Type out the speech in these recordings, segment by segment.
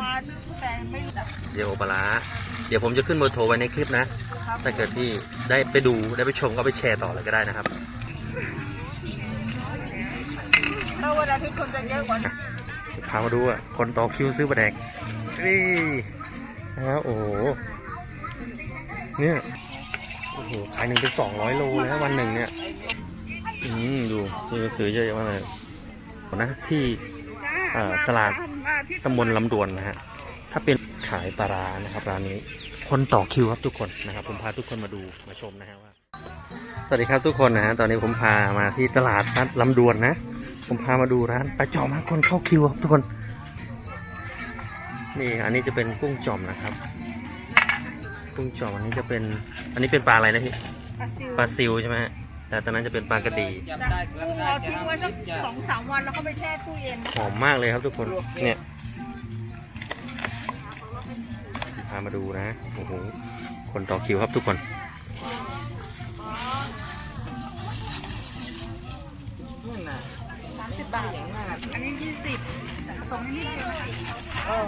มาแต่ไม่แบบเดี๋ยวโอปลาร้าเดี๋ยวผมจะขึ้นเบอร์โทรไว้ในคลิปนะ ถ้าเกิดที่ได้ไปดูได้ไปชมก็ไปแชร์ต่อเลยก็ได้นะครับ ถ้าวันอาทิตย์คนจะเยอะกว่านี้พามาดูอะ คนต่อคิวซื้อปลาแดกนี่นะครับโอ้โห เนี่ย โอ้โห ขายหนึ่งเป็นสองร้อยโลเลยนะวันหนึ่งเนี่ย อืมดูนี่ก็ซื้อเยอะมากเลยนะที่เอ่อตลาด ตำบลลำดวนนะฮะ ถ้าเป็นขายปลาร้านะครับร้านนี้ คนต่อคิวครับทุกคนนะครับ ผมพาทุกคนมาดูมาชมนะฮะว่า สวัสดีครับทุกคนนะฮะ ตอนนี้ผมพามาที่ตลาดนัดลำดวนนะ ผมพามาดูร้านปลาจอมคนเข้าคิวครับทุกคน นี่อันนี้จะเป็นกุ้งจอมนะครับ กุ้งจอมอันนี้จะเป็น อันนี้เป็นปลาอะไรนะพี่ ปลาซิวใช่ไหมฮะ แต่ตอนนั้นจะเป็นปลากระดีกุ้งเราทิ้งไว้สักสองสามวันแล้วก็ไปแช่ตู้เย็นหอมมากเลยครับทุกคนเนี่ยพามาดูนะโอ้โหคนต่อคิวครับทุกคนสามสิบบาทอันนี้ยี่สิบผสมนิดเดียว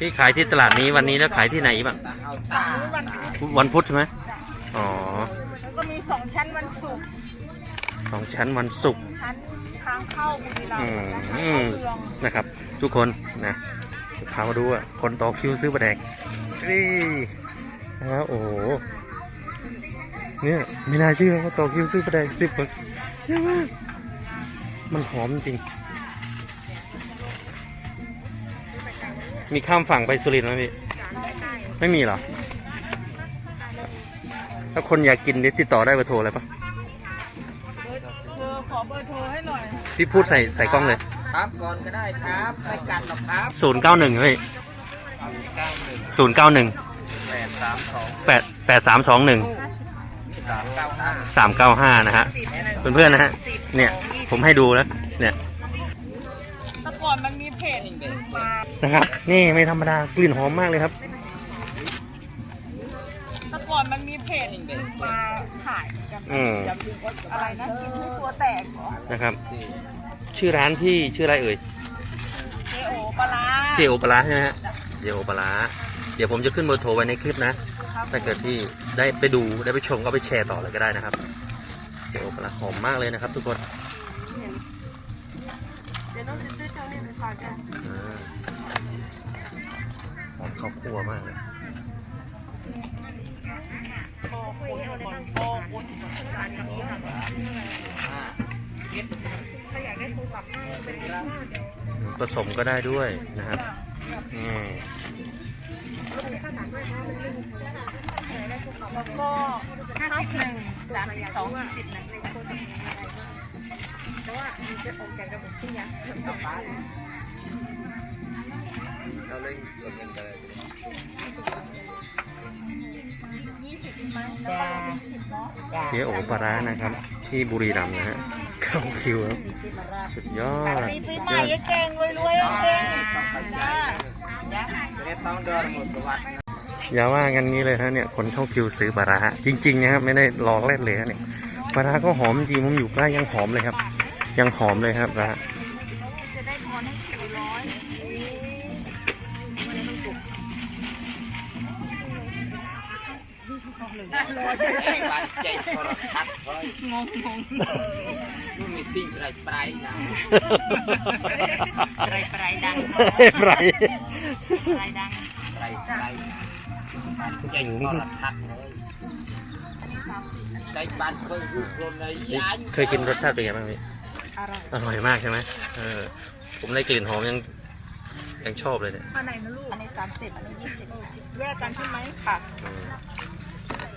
พี่ขายที่ตลาดนี้วันนี้แล้วขายที่ไหนบ้างวันพุธวันพุธใช่ไหมอ๋อแล้วก็มีสองชั้นวันศุกร์สองชั้นวันศุกร์ชั้นทางเข้าบุรีรัมอืย์มและทางอืเข้ามเมืองนะครับ ทุกคนนะพามาดูอะคนต่อคิวซื้อปลาแดกนี่นะครับโอ้โหเนี่ยไม่น่าเชื่อว่าต่อคิวซื้อปลาแดกสิบคนเยอะมากมันหอมจริง มีข้ามฝั่งไปสุรินทร์ไหมพี่ ไม่มีเหรอ ถ้าคนอยากกินเดี๋ยวติดต่อได้เบอร์โทรอะไรปะเธอขอเบอร์โทรให้หน่อยพี่พูดใส่ใส่กล้องเลย ครับก่อนก็ได้ครับไม่กัดหรอกครับศูนย์เก้าหนึ่งพี่ศูนย์เก้าหนึ่งแปดสามสองแปดแปดสามสองหนึ่งสามเก้าห้าสามเก้าห้านะฮะ เพื่อนๆนะฮะ เนี่ย ผมให้ดูแล้ว เนี่ยแต่ ก่อนมันมีเพจมานะครับ นี่ไม่ธรรมดากลิ่นหอมมากเลยครับ แต่ก่อนมันมีเพจมาขายกันอืมอะไรนะกินให้ตัวแตกเหรอนะครับ ชื่อร้านพี่ชื่ออะไรเอ่ย เจโอปลาร้าเจโอปลาร้าใช่ไหมฮะเจโอปลาร้าเดี๋ยวผมจะขึ้นเบอร์โทรไว้ในคลิปนะ ถ้าเกิดที่ได้ไปดูได้ไปชมก็ไปแชร์ต่อเลยก็ได้นะครับ เจโอปลาร้าหอมมากเลยนะครับ ทุกคน ขอเจ้านี่ไปฝากกันอ่าหอมข้าวคั่วมากเลยโอ้โหโอ้โหร้านนี้ค่ะถ้าอยากได้โทรศัพท์ให้เป็นร้านผสมก็ได้ด้วยนะครับอืมแล้วก็ห้าสิบหนึ่งสามสิบสองสิบนะ เราเล่นกดเงินกันเลยยี่สิบไหมแล้วก็เป็นสิบเนาะเจ๊โอปลาร้านะครับ ที่บุรีรัมย์นะฮะเข้าคิวครับสุดยอดปีสุปีดใหม่ยอดยังเก่งรวยรวยๆเก่งจ้าจะได้ต้องเดินหมดสวัสดิ์อย่าว่ากันงี้เลยนะเนี่ยคนเข้าคิวซื้อปลาร้าจริงๆนะครับไม่ได้ลองเล่นเลยนะเนี่ยปลาร้าก็หอมจริงผมอยู่ใกล้ยังหอมเลยครับ ยังหอมเลยครับปลาร้าจะได้ทอนให้สี่ร้อยบาดใจโทรทัศน์เฮ้ยงงงงนู่นมีติ้งไรปลายนะไตรไตรดังไรไตรดังไรปลายใจโทรทัศน์เลยใจบ้านเคยรูปรวมเลยยานเคยกินรสชาติเป็นไงบ้างพี่ อร่อยอร่อยมากใช่ไหมเออ ผมได้กลิ่นหอมยังยังชอบเลยเนี่ยอันไหนนะลูก อันนี้สามสิบอันนี้ยี่สิบแยกกันใช่ไหมค่ะอืม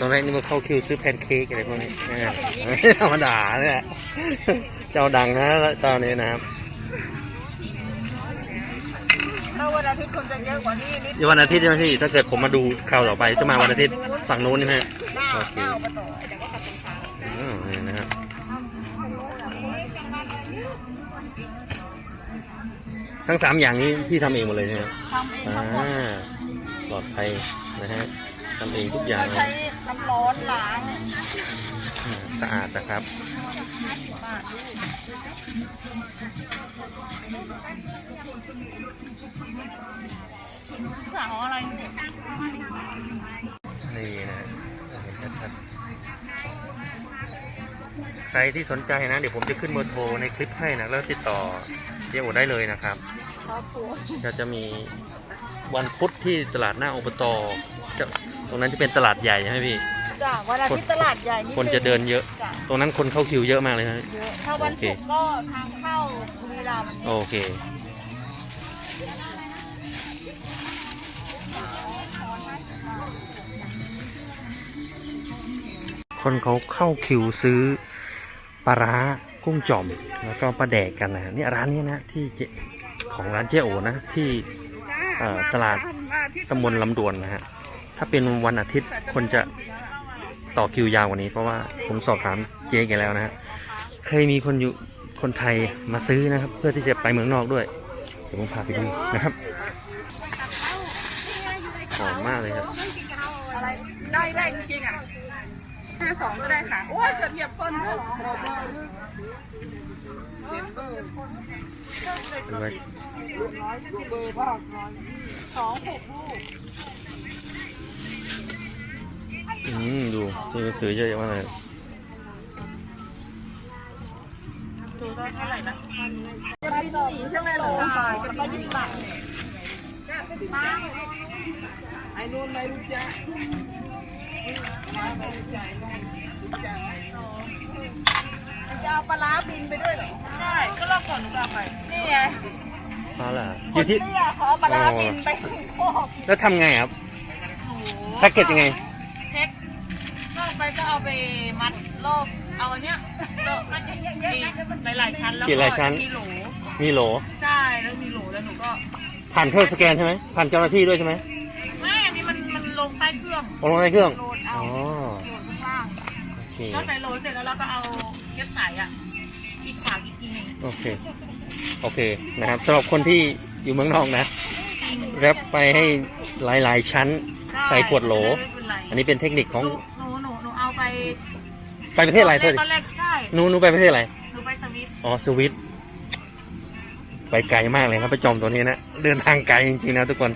ตอนแรกนี่มันเข้าคิวซื้อแพนเค้กอะไรพวกนี้เออธรรมดาเนี่ย เจ้าดังนะตอนนี้นะครับ ถ้าวันอาทิตย์คนจะเยอะกว่านี้นิดเดี๋ยววันอาทิตย์ใช่ไหมพี่ถ้าเกิดผมมาดูคราวต่อไปจะมาวันอาทิตย์ฝั่งนู้นใช่ไหมหน้าโอเคหน้าอบตอืมนี่นะครับทั้งสามอย่างนี้พี่ทำเองหมดเลยใช่ไหมทำเองอ่ทั้งหมดาปลอดภัยนะฮะทำเองทุกอย่างเลใช้ยน้ำร้อนล้าง อ่าสะอาดนะครับ สั่งอะไรนี่นะฮะเห็นชัดๆใครที่สนใจนะ เดี๋ยวผมจะขึ้นเบอร์โทรในคลิปให้นะ แล้วติดต่อเจ๊โอได้เลยนะครับครับผมก็จะมีวันพุธที่ตลาดหน้าอบตจะตรงนั้นจะเป็นตลาดใหญ่ใช่ไหมพี่ จ้ะวันอาทิตย์ตลาดใหญ่นี่คนจะเดินเยอะ จ้ะตรงนั้นคนเข้าคิวเยอะมากเลยนะ เยอะถ้าวันศุกร์ก็ทางเข้าบุรีรัมย์โอเค คนเขาเข้าคิวซื้อปลาร้ากุ้งจ่อม แล้วก็ปลาแดกกันนะเนี่ยร้านนี้นะที่เจของร้านเจ๊โอนะที่ เอ่อตลาด ตำบลลำดวนนะฮะ ถ้าเป็นวันอาทิตย์คนจะ ต่อคิวยาวกว่านี้เพราะว่าผมสอบถามเจ๊แกแล้วนะฮะเคยมีคนอยู่คนไทยมาซื้อนะครับ เพื่อที่จะไปเมืองนอกด้วยเดี๋ยวผมพาไปดูนะครับหอมมากเลยครับอะไรได้ได้จริงๆอะห้าสองก็ได้ค่ะ โอ้ยเกือบเหยียบคนแล้วดูไว้สองหกลูก อืมดูที่เขาซื้อเยอะแยะมากเลยดูได้เท่าไหร่นะจะได้สี่ใช่ไหมโลค่ะจะได้ยี่สิบบาทไอ้นู่นไม่รู้จักจะเอาปลาร้าบินไปด้วยเหรอใช่ก็รอบก่อนหนูจะเอาไปนี่ไงเอาล่ะอคยู่นที่เตี้ยเขาเอาปลาร้าบินไปถึงพวกแล้วทำไงครับแพ็กเกจยังไง แพ็คก็ไปก็เอาไปมัดรอบเอาอันเนี้ยรอบมันจะเยอะๆนะหลายๆชั้นแล้วกี่หลายชั้น มีโหลมีโหล ใช่แล้วมีโหลแล้วหนูก็ผ่านเครื่องสแกนใช่ไหมผ่านเจ้าหน้าที่ด้วยใช่ไหมไม่อันนี้มันมันลงใต้เครื่องเอาลงในเครื่อง โหลดเอาอ๋อ โหลดข้างล่างโอเคถ้าใส่โหลดเสร็จแล้วเราก็เอาเก็บสายอะอีกขวาอีกทีหนึงโอเค โอเค นะครับสำหรับคนที่อยู่เมืองนอกนะ แรปไปให้หลายๆชั้น ใส่ขวดโหลไม่เป็นไร อันนี้เป็นเทคนิคของ หนูหนูหนูหนูเอาไปไปประเทศอะไรเธอตอนแรกใช่หนูหนูไปประเทศอะไร หนูไปสวิตอ๋อสวิต ไปไกลมากเลยครับไปจอมตัวนี้นะ เดินทางไกลจริงๆนะทุกคน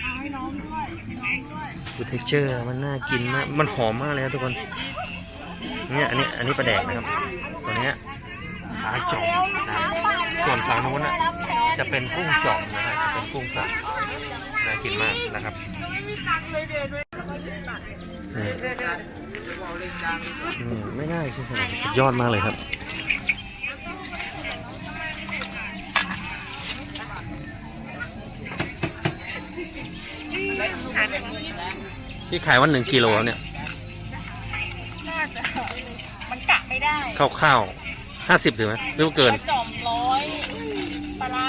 เอาให้น้องด้วยให้น้องด้วยดูเทคเจอร์มันน่ากินมาก มันหอมมากเลยครับทุกคน เนี่ยอันนี้อันนี้ปลาแดกนะครับ ตัวเนี้ยปลาจ่อมนะครับส่วนฝั่งนู้นน่ะจะเป็นกุ้งจ่อมนะฮะจะเป็นกุ้งสับน่ากินมากนะครับอืมอืม ไม่ได้ใช่ไหมสุดยอดมากเลยครับที่ขายวันหนึ่งกิโลครับเนี่ยน่าจะมันกะไม่ได้ข้าวๆห้าสิบถึงไหมหรือว่าเกินปลาจ่อมร้อยปลาร้า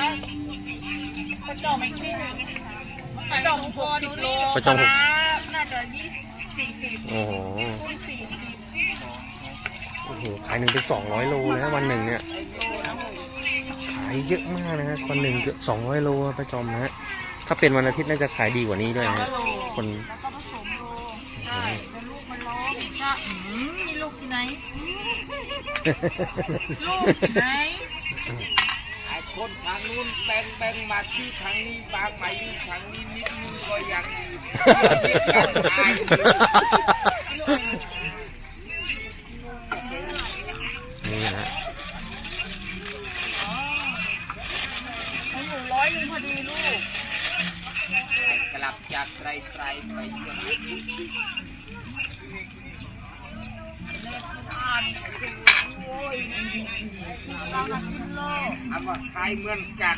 ปลาจ่อมอีกที่หนึ่งปลาจ่อมหกสิบโลปลาจ่อมหก ร้น่าจะยี่สิบสี่สิบโอ้โหกุ้งสี่สิบโอ้โหขายหนึ่งเป็นสองร้อยโลเลยนะวันหนึ่งเนี่ย ขายเยอะมากนะฮะวันหนึ่งเกือบสองร้อยโลอะประจอมนะฮะถ้าเป็นวันอาทิตย์น่าจะขายดีกว่านี้ด้วยนะฮะคน แล้วก็ผสมโลใช่แล้วลูกมันร้องก็อืมมีลูกที่ไหน ลูกที่ไหนไอ้ คนทางนู้นแบ่งแบ่งมาที่ทางนี้บางไปทางนี้นิดนึงก็ยังดีตายนี่นะฮะให้หนูร้อยหนึงพอดีลูกกลับจากไกลไกลไปอ่านโอ้ยเรามากินโลกเอามาขายเหมือนกัน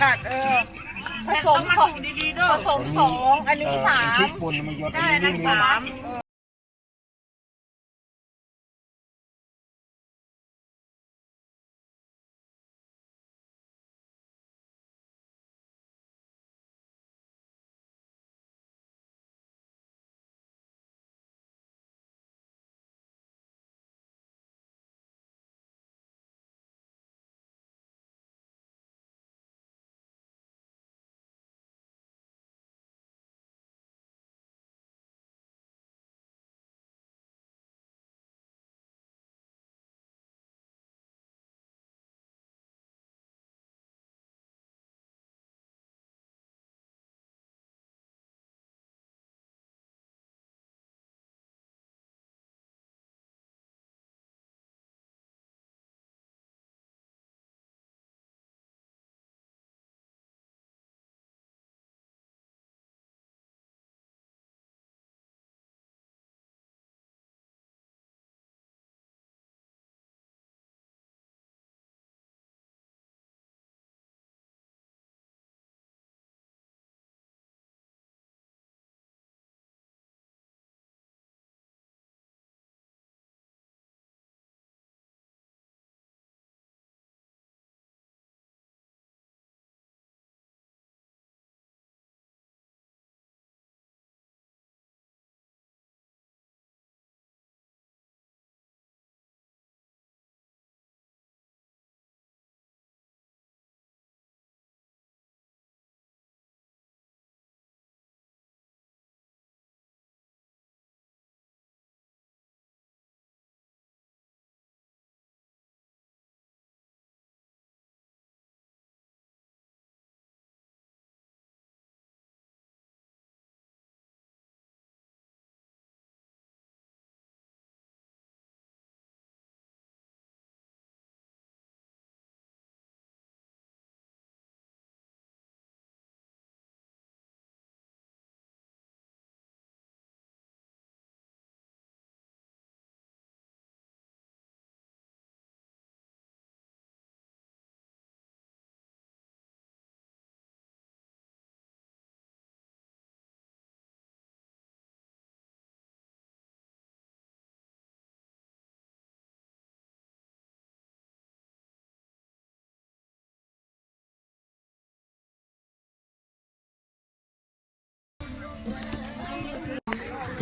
ขาดเออผสมสองดีๆด้วยผสมสองอันนี้สาม พริกป่นมายดได้อันนั่นี้นนี่สาม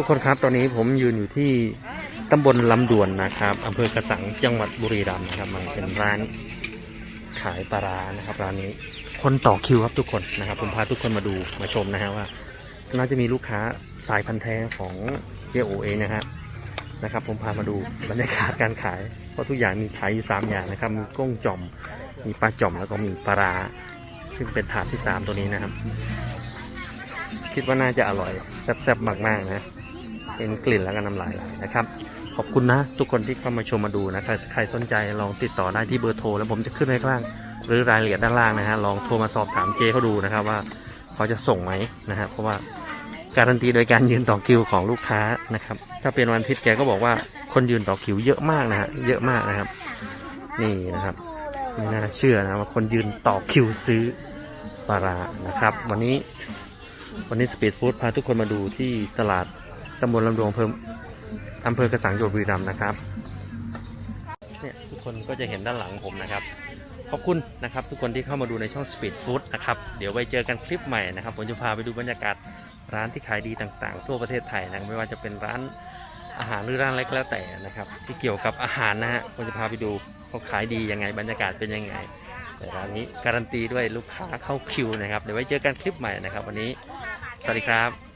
ทุกคนครับตอนนี้ผมยืนอยู่ที่ตำบลลำดวนนะครับอำเภอกระสังจังหวัดบุรีรัมย์นะครับมันเป็นร้านขายปลาร้านะครับร้านนี้คนต่อคิวครับทุกคนนะครับ ผมพาทุกคนมาดูมาชมนะฮะว่าน่าจะมีลูกค้าสายพันธุ์แท้ของเจโอเองนะฮะนะครับ ผมพามาดูบรรยากาศการขายเพราะทุกอย่างมีขายอยู่สามอย่างนะครับ มีก้งจ่อม มีปลาจ่อมแล้วก็มีปลาร้าซึ่งเป็นถาดที่สามตัวนี้นะครับ คิดว่าน่าจะอร่อยแซ่บๆมากๆนะ เห็นกลิ่นแล้วก็น้ำลายไหลนะครับ ขอบคุณนะ ทุกคนที่เข้ามาชมมาดูนะใครใครสนใจลองติดต่อได้ที่เบอร์โทร แล้วผมจะขึ้นไว้ข้างล่าง หรือรายละเอียดด้านล่างนะฮะลองโทรมาสอบถามเจเขาดูนะครับว่าเขาจะส่งไหมนะฮะเพราะว่าการันตีโดยการยืนต่อคิวของลูกค้านะครับ ถ้าเป็นวันอาทิตย์แกก็บอกว่าคนยืนต่อคิวเยอะมากนะฮะเยอะมากนะครับ นี่นะครับไม่น่าเชื่อนะว่าคนยืนต่อคิวซื้อปลาร้านะครับ วันนี้วันนี้สปีดฟู้ดพาทุกคนมาดูที่ตลาด ตำบลลำดวงอำเภออำเภอกระสังจังหวัดบุรีรัมย์นะครับเนี่ยทุกคนก็จะเห็นด้านหลังผมนะครับ ขอบคุณนะครับ ทุกคนที่เข้ามาดูในช่อง Speed Food นะครับ เดี๋ยวไว้เจอกันคลิปใหม่นะครับ ผมจะพาไปดูบรรยากาศร้านที่ขายดีต่างๆ ทั่วประเทศไทยนะไม่ว่าจะเป็นร้านอาหารหรือร้านเล็กแล้วแต่นะครับ ที่เกี่ยวกับอาหารนะฮะผมจะพาไปดูเขาขายดียังไงบรรยากาศเป็นยังไงแต่ร้านนี้การันตีด้วยลูกค้าเข้าคิวนะครับ เดี๋ยวไว้เจอกันคลิปใหม่นะครับ วันนี้ สวัสดีครับ